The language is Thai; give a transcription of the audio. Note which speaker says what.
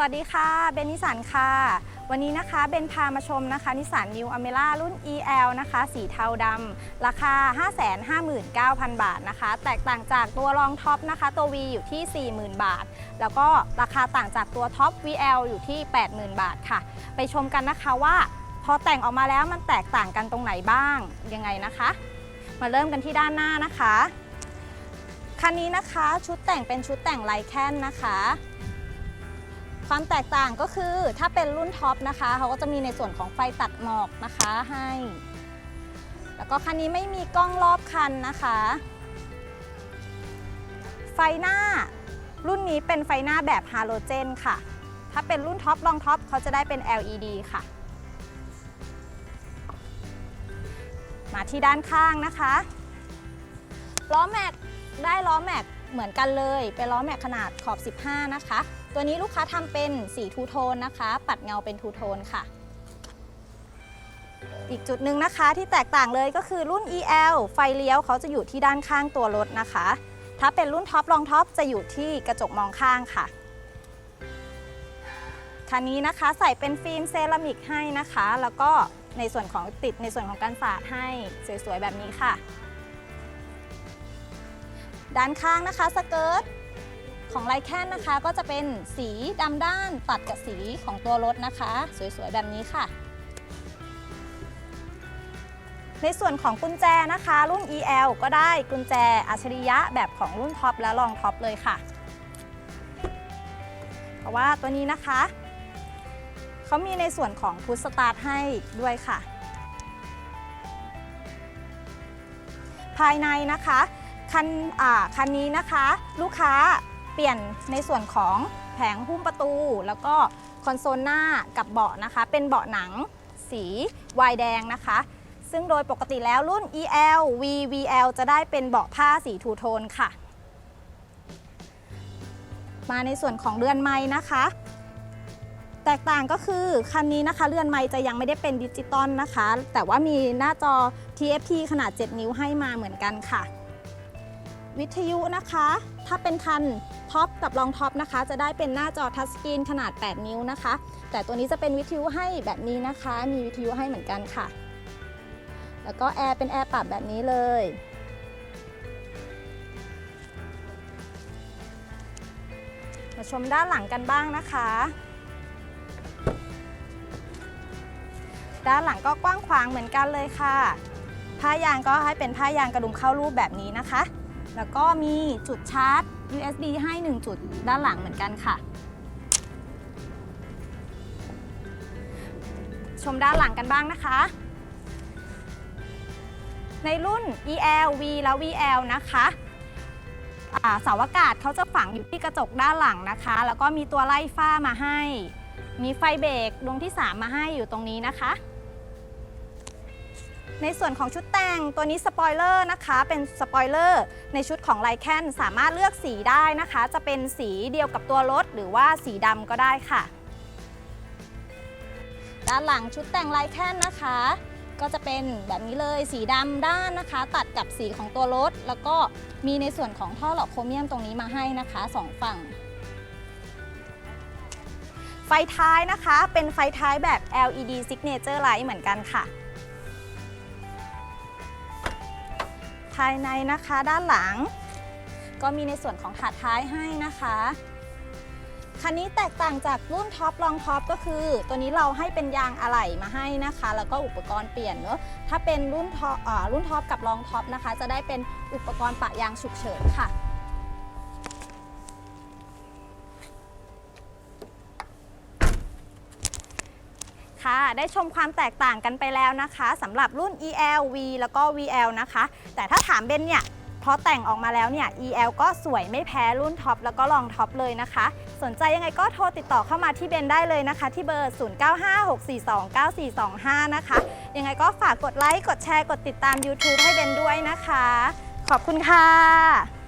Speaker 1: วัสดีค่ะ เบนนิสันค่ะ วันนี้นะคะเบนพามาชมนะคะนิสันนิวอเมร่ารุ่น EL นะคะ สีเทาดำราคา 559,000 บาทนะคะ แตกต่างจากตัวรองท็อปนะคะ ตัว V อยู่ที่ 40,000 บาท แล้วก็ราคาต่างจากตัวท็อป VL อยู่ที่ 80,000 บาทค่ะ ไปชมกันนะคะว่า พอแต่งออกมาแล้วมันแตกต่างกันตรงไหนบ้างยังไงนะคะ มาเริ่มกันที่ด้านหน้านะคะคันนี้นะคะชุดแต่งเป็นชุดแต่งไลแคนนะคะ ความแตกต่างก็คือถ้าเป็นรุ่นท็อปนะคะ เขาก็จะมีในส่วนของไฟตัดหมอกนะคะให้ แล้วก็คันนี้ไม่มีกล้องรอบคันนะคะ ไฟหน้ารุ่นนี้เป็นไฟหน้าแบบฮาโลเจนค่ะ ถ้าเป็นรุ่นท็อปลองท็อปเขาจะได้เป็น LED ค่ะ มาที่ด้านข้างนะคะล้อแม็กได้ล้อแม็กเหมือนกันเลย เป็นล้อแม็กขนาดขอบ 15 นะคะ ตัวนี้ลูกค้าทำเป็นสีทูโทนนะคะ ปัดเงาเป็นทูโทนค่ะ อีกจุดหนึ่งนะคะที่แตกต่างเลยก็คือรุ่น EL ไฟเลี้ยวเขาจะอยู่ที่ด้านข้างตัวรถนะคะ ถ้าเป็นรุ่นท็อปรองท็อปจะอยู่ที่กระจกมองข้างค่ะคันนี้นะคะใส่เป็นฟิล์มเซรามิกให้นะคะ แล้วก็ในส่วนของติดในส่วนของการสาดให้สวยๆแบบนี้ค่ะ ด้านข้างนะคะสเกิร์ต ของไลแคนนะคะก็จะเป็นสีดำด้านตัดกับสีของตัวรถนะคะ สวยๆ แบบนี้ค่ะ ในส่วนของกุญแจนะคะ รุ่น EL ก็ได้กุญแจอัจฉริยะแบบของรุ่นท็อปและรองท็อปเลยค่ะ เพราะว่าตัวนี้นะคะเขามีในส่วนของพุทสตาร์ทให้ด้วยค่ะ ภายในนะคะคันอ่าคันนี้นะคะ ลูกค้า ปลี่ยนในส่วนของแผงหุ้มประตู แล้วก็คอนโซลหน้ากับเบาะนะคะ เป็นเบาะหนังสีวายแดงนะคะ ซึ่งโดยปกติแล้วรุ่น EL VVL จะได้เป็นเบาะผ้าสีทูโทนค่ะ มาในส่วนของเรือนไม้นะคะ แตกต่างก็คือคันนี้นะคะเรือนไม้จะยังไม่ได้เป็นดิจิตอลนะคะ แต่ว่ามีหน้าจอ TFT ขนาด 7 นิ้วให้มาเหมือนกันค่ะ วิทยุนะคะ ถ้าเป็นคันท็อปกับรองท็อปนะคะ จะได้เป็นหน้าจอทัชสกรีนขนาด 8 นิ้วนะคะ แต่ตัวนี้จะเป็นวิทยุให้แบบนี้นะคะ มีวิทยุให้เหมือนกันค่ะ แล้วก็แอร์เป็นแอร์ปรับแบบนี้เลยมาชมด้านหลังกันบ้างนะคะ ด้านหลังก็กว้างขวางเหมือนกันเลยค่ะ ผ้ายางก็ให้เป็นผ้ายางกระดุมเข้ารูปแบบนี้นะคะ แล้วก็มีจุดชาร์จ USB ให้ 1 จุดด้านหลังเหมือนกันค่ะ ชมด้านหลังกันบ้างนะคะ ในรุ่น EL V แล้ว VL นะคะอ่าเสาอากาศเขาจะฝังอยู่ที่กระจกด้านหลังนะคะ แล้วก็มีตัวไล่ฝ้ามาให้ มีไฟเบรกดวงที่ 3 มาให้อยู่ตรงนี้นะคะ ในส่วนของชุดแต่งตัวนี้สปอยเลอร์นะคะ เป็นสปอยเลอร์ในชุดของไลแคนสามารถเลือกสีได้นะคะ จะเป็นสีเดียวกับตัวรถ หรือว่าสีดำก็ได้ค่ะ ด้านหลังชุดแต่งไลแคนนะคะ ก็จะเป็นแบบนี้เลยสีดำด้านนะคะ ตัดกับสีของตัวรถ แล้วก็มีในส่วนของท่อหลอดโครเมียมตรงนี้มาให้นะคะสองฝั่งไฟท้ายนะคะ เป็นไฟท้ายแบบ LED Signature Light เหมือนกันค่ะายในนะคะ ด้านหลัง ก็มีในส่วนของถาดท้ายให้นะคะคันนี้แตกต่างจากรุ่นท็อปรองท็อปก็คือ ตัวนี้เราให้เป็นยางอะไหล่มาให้นะคะ แล้วก็อุปกรณ์เปลี่ยนเนอะถ้าเป็นรุ่นท็อปรุ่นท็อปกับรองท็อปนะคะ จะได้เป็นอุปกรณ์ปะยางฉุกเฉินค่ะ ค่ะ ได้ชมความแตกต่างกันไปแล้วนะคะสำหรับรุ่น EL V แล้วก็ VL นะคะ แต่ถ้าถามเบนเนี่ยพอแต่งออกมาแล้วเนี่ย EL ก็สวยไม่แพ้รุ่นท็อปแล้วก็รองท็อปเลยนะคะ สนใจยังไงก็โทรติดต่อเข้ามาที่เบนได้เลยนะคะ ที่เบอร์ 0956429425 นะคะ ยังไงก็ฝากกดไลค์ กดแชร์ กดติดตาม YouTube ให้เบนด้วยนะคะ ขอบคุณค่ะ